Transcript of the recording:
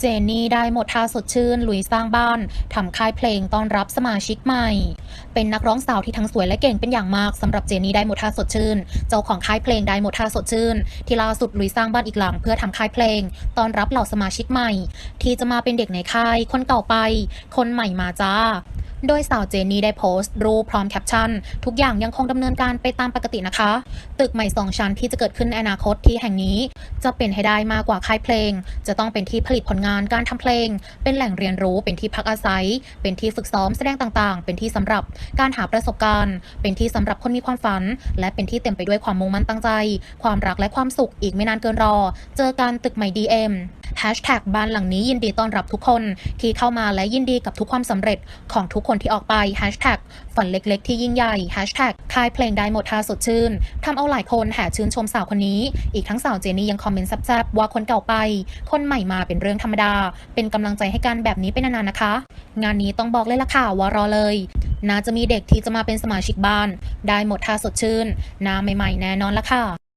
เจนนี่ได้หมดท่าสดชื่นลุยสร้างบ้านทำค่ายเพลงต้อนรับสมาชิกใหม่ เป็นนักร้องสาวที่ทั้งสวยและเก่งเป็นอย่างมากสำหรับเจนนี่ได้หมดท่าสดชื่น เจ้าของค่ายเพลงได้หมดท่าสดชื่น ที่ล่าสุดลุยสร้างบ้านอีกหลังเพื่อทำค่ายเพลงต้อนรับเหล่าสมาชิกใหม่ ที่จะมาเป็นเด็กในค่ายคนเก่าไป คนใหม่มาจ้า โดยสาวเจนนี่ได้โพสต์ รูปพร้อมแคปชั่น ทุกอย่างยังคงดำเนินการไปตามปกตินะคะ ตึกใหม่สองชั้นที่จะเกิดขึ้นในอนาคตที่แห่งนี้ จะเป็นให้ได้มากกว่าค่ายเพลง จะต้องเป็นที่ผลิตผลงานการทำเพลง เป็นแหล่งเรียนรู้เป็นที่พักอาศัย เป็นที่ฝึกซ้อมแสดงต่างๆ เป็นที่สำหรับการหาประสบการณ์ เป็นที่สำหรับคนมีความฝัน และเป็นที่เต็มไปด้วยความมุ่งมั่นตั้งใจ ความรักและความสุขอีกไม่นานเกินรอ เจอกันตึกใหม่ DM แฮชแท็กบ้านหลังนี้ยินดีต้อนรับทุกคนที่เข้ามาและยินดีกับทุกความสำเร็จของทุกคนที่ออกไปแฮชแท็กฝันเล็กๆ ที่ยิ่งใหญ่แฮชแท็กค่ายเพลงได้หมดท่าสดชื่นทำเอาหลายคนแห่ชื่นชมสาวคนนี้ อีกทั้งสาวเจนี่ยังคอมเมนต์แซ่บๆว่าคนเก่าไป คนใหม่มาเป็นเรื่องธรรมดา เป็นกำลังใจให้กันแบบนี้เป็นนานๆนะคะ งานนี้ต้องบอกเลยล่ะค่ะว่ารอเลยน่าจะมีเด็กที่จะมาเป็นสมาชิกบ้าน ได้หมดท่าสดชื่นหน้าใหม่ๆ แน่นอนละค่ะ